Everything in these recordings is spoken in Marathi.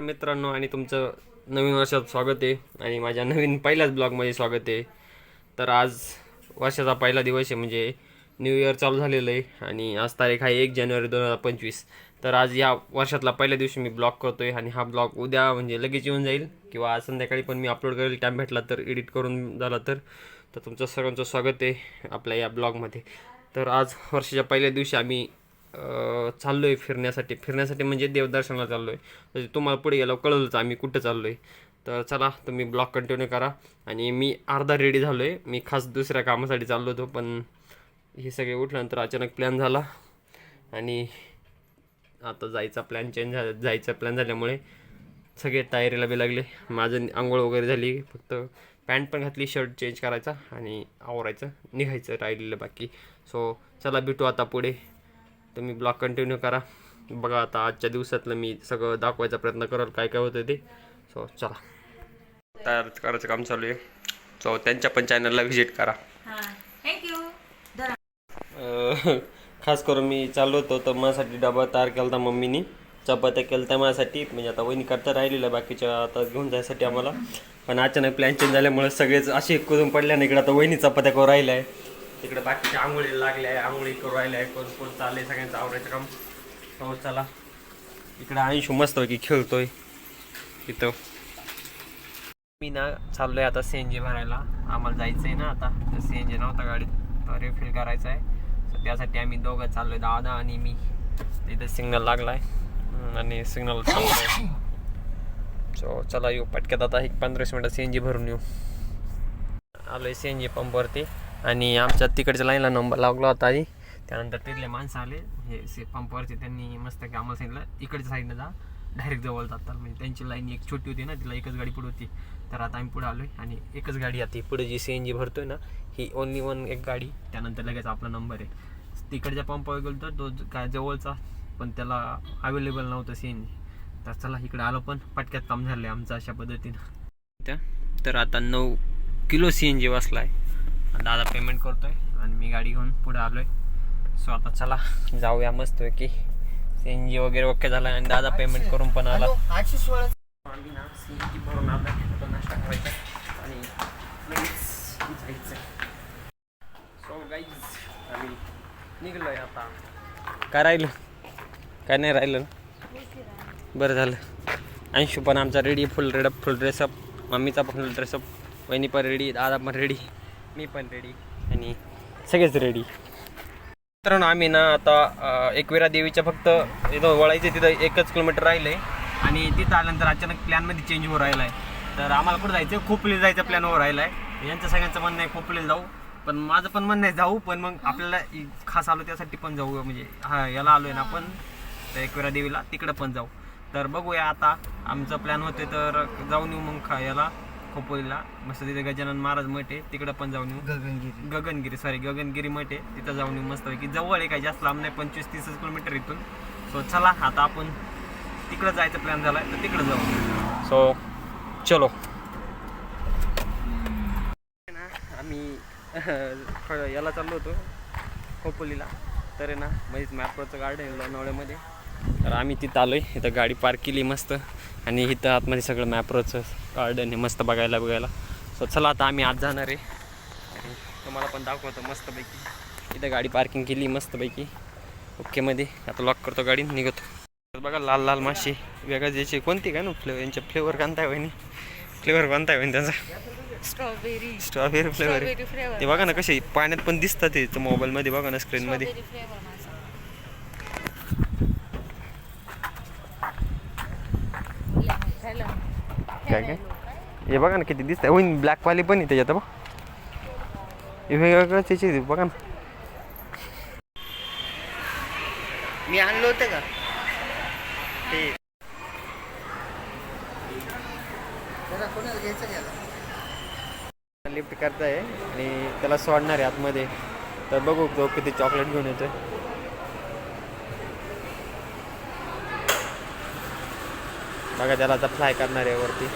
मित्रांनो आणि तुमचं नवीन वर्षात स्वागत आहे. आणि माझ्या नवीन पहिल्याच ब्लॉगमध्ये स्वागत आहे. तर आज वर्षाचा पहिला दिवस आहे म्हणजे न्यू इयर चालू झालेलं आहे. आणि आज तारीख आहे एक जानेवारी दोन हजार पंचवीस. तर आज या वर्षातला पहिल्या दिवशी मी ब्लॉग करतो आहे आणि हा ब्लॉग उद्या म्हणजे लगेच येऊन जाईल. किंवा आज संध्याकाळी पण मी अपलोड करेल टाईम भेटला तर एडिट करून झाला तर. तर तुमचं सर्वांचं स्वागत आहे आपल्या या ब्लॉगमध्ये. तर आज वर्षाच्या पहिल्या दिवशी आम्ही चाललो आहे फिरण्यासाठी. फिरण्यासाठी म्हणजे देवदर्शनाला चाललो आहे तर तुम्हाला पुढे गेलो कळलंच आम्ही कुठं चाललो आहे तर चला तुम्ही ब्लॉग कंटिन्यू करा. आणि मी अर्धा रेडी झालो आहे मी खास दुसऱ्या कामासाठी चाललो होतो पण हे सगळे उठल्यानंतर अचानक प्लॅन झाला. आणि आता जायचा प्लॅन चेंज झाला. जायचा प्लॅन झाल्यामुळे सगळे तयारीला बी लागले. माझं आंघोळ वगैरे झाली. फक्त पॅन्ट पण घातली शर्ट चेंज करायचा आणि आवरायचं निघायचं राहिलेलं बाकी. सो चला भेटू आता पुढे. तुम्ही ब्लॉग कंटिन्यू करा. बघा आता आजच्या दिवसातलं मी सगळं दाखवायचा प्रयत्न कराल काय काय होतं ते. सो चला. तयार करायचं काम चालू आहे. सो त्यांच्या पण चॅनलला व्हिजिट करा. हा. खास करून मी चाललो होतो तर माझ्यासाठी डबा तयार केला होता मम्मीनी. चपात्या केल्या होत्या माझ्यासाठी. म्हणजे आता वहिनी करता राहिलेल्या बाकीच्या आता घेऊन जायसाठी आम्हाला. पण अचानक प्लॅन चेंज झाल्यामुळे सगळेच असे करून पडल्या ना इकडे आता वहिनी चपात्या करून राहिल्या आहे. तिकडे बाकीच्या आंघोळी लागल्या आहे आंघोळी करून राहिल्या आहे कोण कोण चालले सगळ्यांचं आवरायचं काम. हो चला इकडे आयुष्य मस्त की खेळतोय. इथं. मी ना चाललोय आता सी एन जी भरायला. आम्हाला जायचं आहे ना आता. तर सी एन जी नव्हता गाडीत. तर रिफिल करायचं आहे तर त्यासाठी आम्ही दोघं चाललोय दादा आणि मी. इथं सिग्नल लागलाय. आहे आणि सिग्नल चाललोय सो चला येऊ. पटक्यात आता एक पंधरा मिनटं सी एन जी भरून येऊ. आलोय सी एन जी पंपवरती आणि आमच्या तिकडच्या लाईनला नंबर लागला होता आधी. त्यानंतर तिथले माणसं आले. हे से पंपवरचे त्यांनी मस्त की आम्हाला सांगितलं इकडच्या साईडनं जा. डायरेक्ट जवळ जातात. म्हणजे त्यांची लाईन एक छोटी होती ना तिला एकच गाडी पुढे होती. तर आता आम्ही पुढे आहे आणि एकच गाडी आता पुढे जी सी एन जी भरतोय ना ही ओनली वन एक गाडी. त्यानंतर लगेच आपला नंबर आहे. तिकडच्या पंपावर गेलो तर तो काय जवळचा पण त्याला अवेलेबल नव्हतं सी एन जी तर चला इकडे आलो पण पटक्यात काम झालं आहे आमचं अशा पद्धतीनं. त्या तर आता नऊ किलो सी एन जी बसला आहे दादा पेमेंट करतोय आणि मी गाडी घेऊन पुढे आलोय. सो आता चला जाऊया मस्त की सी एन जी वगैरे ओके झाला आणि दादा पेमेंट करून पण आला. आठशे सोळा आम्ही ना सी एन जी भरून आलो नाश्ता करायचा आणि लगेच जायचं. सो गाईज आम्ही निघलोय आता. काय राहिलं? काय नाही राहिलं? बरं झालं. अंशू पण आमचा ready full red full dress up मम्मीचा पण फुल ड्रेसअप वहिनी पण रेडी दादा पण रेडी मी पण रेडी आणि सगळेच रेडी मित्रांनो आम्ही ना आता अं, एकविरा देवीच्या फक्त इथं वळायचं तिथं एकच किलोमीटर राहिलं आहे आणि तिथं आल्यानंतर अचानक प्लॅनमध्ये चेंज होऊ राहिला आहे तर आम्हाला कुठं जायचं खोपली जायचं प्लॅन होऊ राहिला आहे यांचं सगळ्यांचं म्हणणं आहे खोपलीला जाऊ. पण माझं पण म्हणणं आहे जाऊ. पण मग आपल्याला इ- खास आलो त्यासाठी पण जाऊ. म्हणजे हा याला आलोय ना आपण त्या एकविरा देवीला. तिकडं पण जाऊ. तर बघूया आता आमचा प्लॅन होते तर जाऊन येऊ मग खा याला. खोपोलीला. मस्त तिथे गजानन महाराज मठ आहे तिकडं पण जाऊन येऊ. गगनगिरी. गगनगिरी सॉरी गगनगिरी मठ आहे तिथं जाऊन येऊ मस्त की जवळ आहे काही जास्त लांब नाही पंचवीस तीस किलोमीटर इथून. सो चला आता आपण तिकडं जायचं प्लॅन झाला तर तिकडं जाऊ. सो चलो. आम्ही याला चाललो होतो खोपोलीला. तर आहे ना म्हणजे मॅप्रोचं गार्डन लोणावळ्यामध्ये तर आम्ही तिथं आलो आहे इथं गाडी पार्क केली मस्त. आणि इथं आतमध्ये सगळं मॅप्रोचं गार्डन आहे मस्त बघायला बघायला. सो चला आता आम्ही आज जाणार आहे. आणि तुम्हाला पण दाखवतो मस्तपैकी. इथं गाडी पार्किंग केली मस्तपैकी. ओकेमध्ये आता लॉक करतो गाडी निघतो. बघा लाल लाल मासे. वेगळ्या ज्याचे कोणती काय ना फ्लेवर यांच्या फ्लेवर कोणता आहे वहिनी? फ्लेवर कोणता आहे त्यांचा? स्ट्रॉबेरी स्ट्रॉबेरी फ्लेवर ते बघा ना कसे पाण्यात पण दिसतात ते मोबाईलमध्ये बघा ना स्क्रीनमध्ये स्ट्रॉबेरी फ्लेवर माझा काय काय? हे बघा ना किती दिसत आहे होईन ब्लॅकवाले पण आहे त्याच्यात बघ. वेगवेगळं त्याचे बघा ना. मी आणलं होतं का? ते. लिफ्ट करताय आणि त्याला सोडणार आहे आतमध्ये. तर बघू तो किती चॉकलेट घेऊन येतोय. बघा त्याला आता फ्लाय करणार आहे वरती.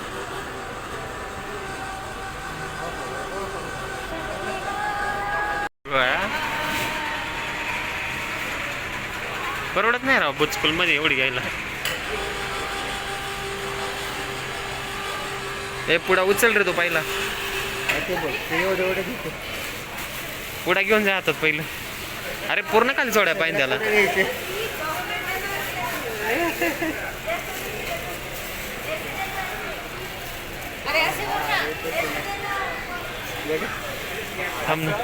परवडत नाही राव बुचकुलमध्ये एवढी घ्यायला. हे पुढा उचल रे तो पहिला. एवढं एवढं पुढा घेऊन जा हातात पहिलं. अरे पूर्ण खाली सोड्या पाहिजे त्याला घ्यायचे अरे असे बोल ना थांब ना.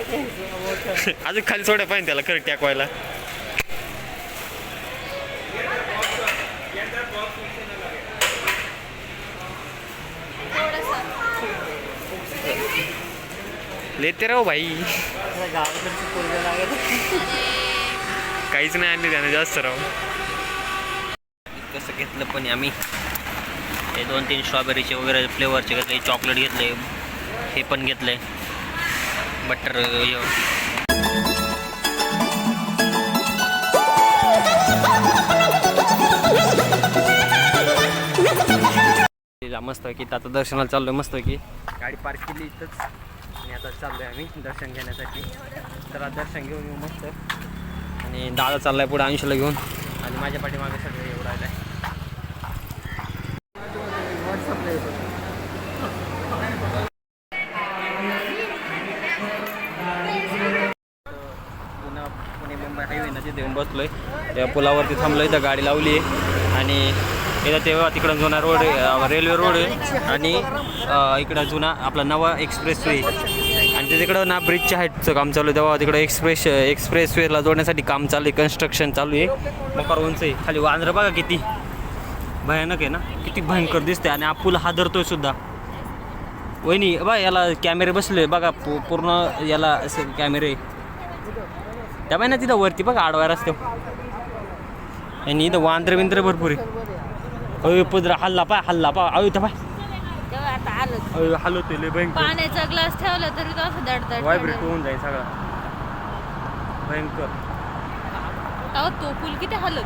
अजून खाली सोड्या पाहिजे त्याला खरं टाकवायला. लेते राहू भाई. काहीच नाही आणली त्याने जास्त राहू. कसं घेतलं पण आम्ही. हे दोन तीन स्ट्रॉबेरीचे वगैरे फ्लेवरचे घेतले चॉकलेट घेतले हे पण घेतलंय बटर मस्त की आता दर्शनाला चाललोय मस्त की गाडी पार्क केली इथंच. आणि आता चाललोय आम्ही दर्शन घेण्यासाठी. तर दर्शन घेऊन येऊ मस्त. आणि दादा चाललाय पुढे अंशला घेऊन. आणि माझ्या पाठीमागे सगळे येऊ राहिलाय व्हॉट्सअपला येतो पुन्हा पुणे मुंबई हायवे तिथे येऊन त्या पुलावरती थांबलो इथं गाडी लावली आहे. आणि इथं तेव्हा तिकडं जुना रोड आहे रेल्वे रोड आहे. आणि इकडं जुना आपला नवा एक्सप्रेस वे आणि ते तिकडं ना ब्रिजच्या हाईटचं काम चालू आहे. तेव्हा तिकडं एक्सप्रेस एक्सप्रेस वेला जोडण्यासाठी काम चालू आहे कन्स्ट्रक्शन चालू आहे. मकर उंच आहे. खाली वांद्र बघा किती. भयानक आहे ना. किती भयंकर दिसते आणि हा धरतोय हादरतोय सुद्धा. वहिनी बा याला कॅमेरे बसले बघा पूर्ण याला असे कॅमेरे त्या ना तिथं वरती बघा आडवा रस्ते. आणि इथं वांद्रे बिंद्रे भरपूर आहे अय पुद्रा हल्ला पाय हल्ला पा अय इथं पाय. अय हलवतोय लय भयंकर. पाण्याचा ग्लास ठेवला तरी तो असं दडदड व्हायब्रेट होऊन जाईल सगळा. भयंकर. अहो तो पूल किती हलत?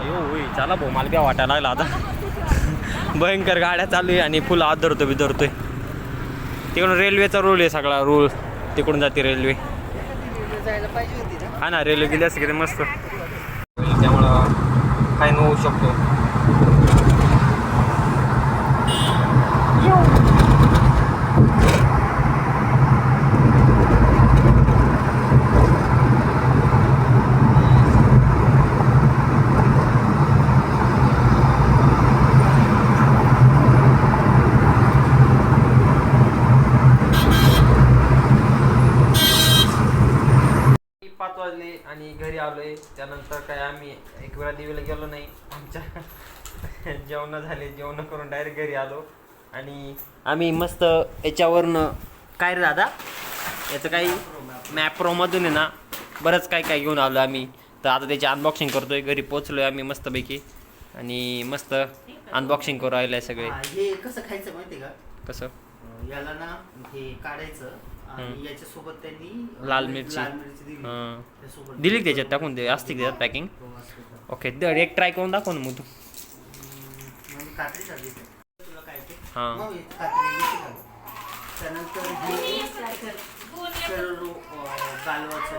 अयो होय. चला भाऊ मला काय वाटायला लागला आता. भयंकर गाड्या चालू आहे आणि फुल आत धरतो बी धरतोय तिकडून रेल्वेचा रूल आहे सगळा रूल तिकडून जाते रेल्वे जायला पाहिजे होती ना? हा ना रेल्वे गेली असते किती मस्त. त्यामुळं फाईन होऊ शकतो पाच वाजले आणि घरी आलोय त्यानंतर काय आम्ही एक वेळा दिवेला गेलो नाही. आमच्या जेवण झाले जेवण करून डायरेक्ट घरी आलो. आणि आम्ही मस्त याच्यावरनं काय रे दादा? याचं काही मॅप्रोमधून आहे ना बरंच काय काय घेऊन आलो आम्ही. तर आता त्याची अनबॉक्सिंग करतोय घरी पोचलोय आम्ही मस्तपैकी. आणि मस्त अनबॉक्सिंग करू राहिलंय सगळे. हा, हे कसं खायचं माहिती का? कसं? याला ना हे काढायचं आणि हम्म. याच्या सोबत त्यांनी लाल मिरची. लाल मिरची. दिली. हां. त्यासोबत दिली का त्याच्यात टाकून दे? असते का त्याच्यात पॅकिंग हो. ओके दर एक ट्राय करून दाखव ना मग तू हम्म, कात्री ते. तुला काय ते हां. मग कात्री त्यानंतर हे सर्व, अं, गालवाचं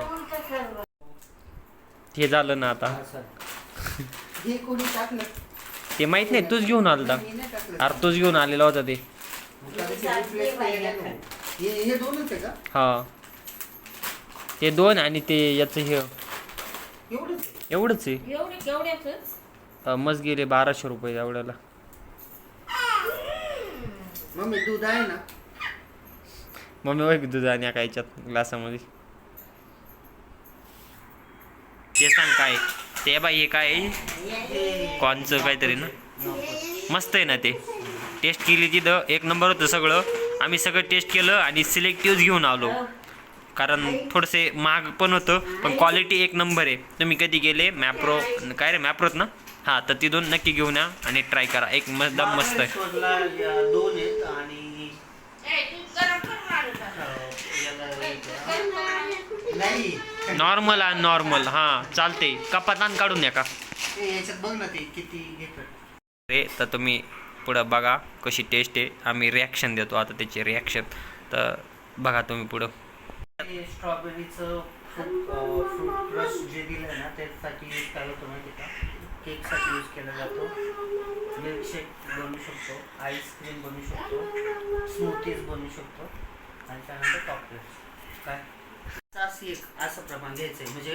झालं ना आता. हे कोणी टाकलं ते माहीत नाही तूच घेऊन आलता मी नाही टाकलं अरे तूच घेऊन आलेला होता ते. कारण हे. हे दोनच आहे का हा ते दोन आणि ते याचं हे. एवढंच आहे? एवढंच आहे? एवढे केवढ्याच? अं, मस्त गेले बाराशे रुपये एवढ्याला. मम्मी दूध आहे ना? मम्मी दूध आणि एका याच्यात ग्लासामध्ये. ते सांग काय ते बाई हे काय? हे कॉनचं काहीतरी ना? मस्त आहे ना ते. टेस्ट केली तिथं एक नंबर होतं सगळं. आम्ही सगळं टेस्ट केलं आणि सिलेक्टिव्ह घेऊन आलो. कारण थोडंसे महाग पण होतं पण क्वालिटी एक नंबर आहे. तुम्ही कधी गेले मॅप्रो काय रे मॅप्रोत ना? हां तर तिथून नक्की घेऊन या आणि ट्राय करा. एक एकदम मस्त आहे. याला एक आहे. नाही. नॉर्मल आणि नॉर्मल हां चालते कपातान काढून या का? रे तर तुम्ही पुढं बघा कशी टेस्ट आहे. आम्ही रिॲक्शन देतो आता त्याची रिॲक्शन तर बघा तुम्ही पुढं. हे स्ट्रॉबेरीचं फ्रूट फ्रूट रस जे दिलं ना त्यासाठी यूज काय होतं माहिती का? केकसाठी यूज केला जातो. मिल्कशेक बनवू शकतो आईस्क्रीम बनवू शकतो स्मूथीज बनवू शकतो आणि त्यानंतर चॉकलेट्स काय? असं एक असं प्रमाण घ्यायचं आहे म्हणजे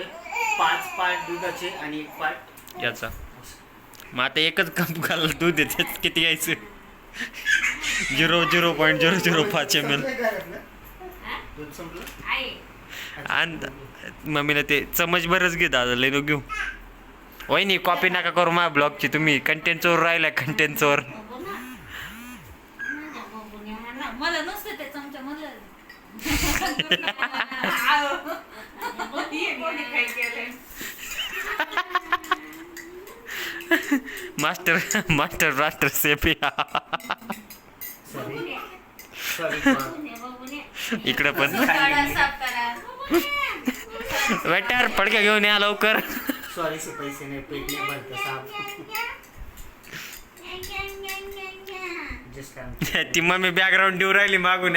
पाच पार्ट दुधाचे आणि एक पार्ट याचा. मग आता एकच कप घाल दूध येते किती घ्यायचं zero zero point zero zero पाच एम एल आहे आणि मम्मीला ते चमच बरंच घे दादा लय नको घेऊ. वहिनी कॉपी नका करू माझ्या ब्लॉगची तुम्ही. कंटेंट चोर राहिला कंटेंट चोर. मला नसतं ते चमचा मला काय केलंय master master master chef. Sorry sorry इकडे पण. वेटर पडक्या घेऊन या लवकर. सॉरी से पैसे नाही पेट नाही भरतं साहेब. जस्ट ती मम्मी बॅकग्राऊंड देऊ राहिली मागून.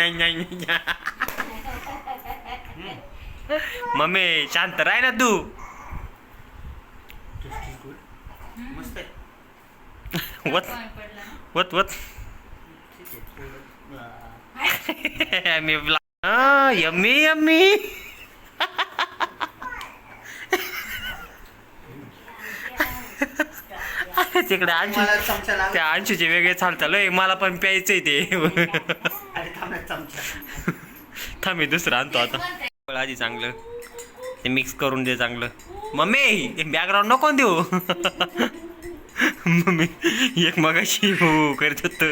मम्मी शांत राह ना तू. वत. वत वत. मी यम्मी यम्मी. तिकडे अंशू लाव. त्या अंशूचे वेगळे चालतं लय मला पण प्यायचंय ते. थांब दुसरं आणतो आता. आधी चांगलं. ते मिक्स करून दे चांगलं. मम्मी बॅकग्राऊंड नको देऊ. मम्मी एक मगाशी हो करत होत.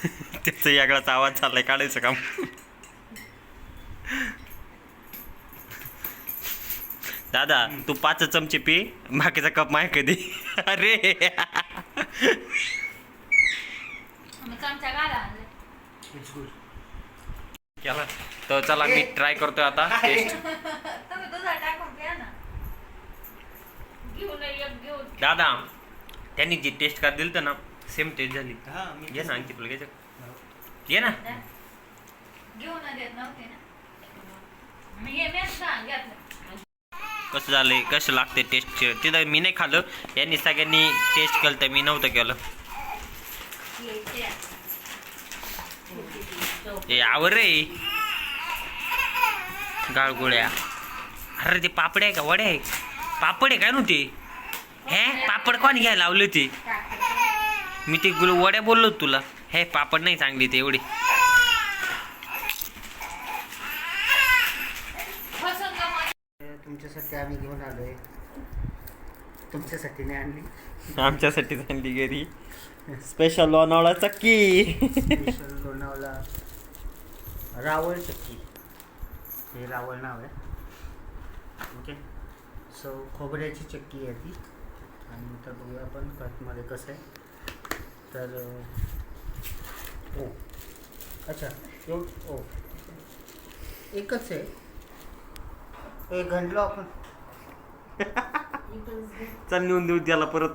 त्याचा वेगळाच आवाज चाललाय काढायचं काम. दादा तू पाच चमचे पी बाकीचा कप माय कधी अरे. केला. तर चला मी ट्राय करतोय आता. टेस्ट दादा त्यांनी जी टेस्ट कार्ड दिलं ना सेम टेस्ट झाली. हा मी घे ना आणखी तुला घ्यायचं घे ना. घेऊन देत नव्हते ना मी घेतलं कसं झालंय कसं लागते टेस्ट तिथं मी नाही खाल्लं. यांनी सगळ्यांनी टेस्ट केलं तर मी नव्हतं केलं. ए आवर रे. गाळगोळ्या. अरे ते पापड आहे का? वडे आहे. पापड आहे काय नव्हते हे पापड कोण घ्यायला लावले ते? मी ते गुल वड्या बोललो तुला. हे पापड नाही चांगली ते एवढी? तुमच्यासाठी आम्ही घेऊन आलोय. तुमच्यासाठी नाही आणली. आमच्यासाठी आणली घरी. स्पेशल लोणावळा चक्की. स्पेशल लोणावळा. रावळ चक्की. हे रावळ नाव आहे. ओके सो खोबऱ्याची चक्की आहे ती. आणि तर बघूया आपण कटमध्ये कसं आहे. तर ओ अच्छा ओ. एकच आहे. हे घंटलो आपण चल नेऊन देऊ त्याला परत.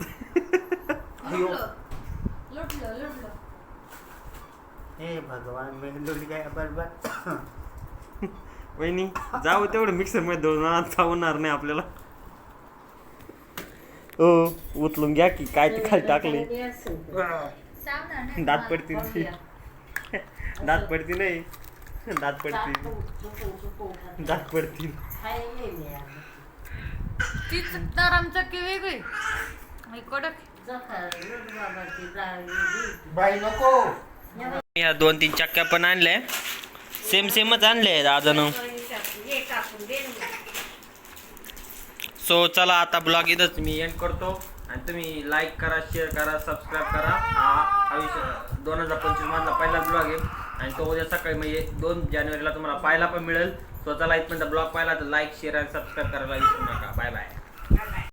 हे भगवान मेंदोली काय? बरोबर वहिनी जाऊ तेवढं मिक्सरमध्ये दोन चावणार नाही आपल्याला. हो उचलून घ्या की काय ते खाली टाकले. दात पडतील दात पडती नाही. दात पडतील. दात पडतील. ती नरम चक्की वेगळी? ही कडक. बाई नको. या दोन तीन चक्क्या पण आणल्या. सेम सेमच आणले दादानं सो चला आता ब्लॉग इथंच मी एंड करतो. आणि तुम्ही लाईक करा शेअर करा सबस्क्राईब करा. हा आयुष्य दोन हजार पंचवीस मधला पहिला ब्लॉग आहे. आणि तो उद्या सकाळी म्हणजे दोन जानेवारीला तुम्हाला पाहायला पण मिळेल. सो चला इथपर्यंत ब्लॉग पाहिला तर लाईक शेअर आणि सबस्क्राईब करायला विसरू नका. Bye bye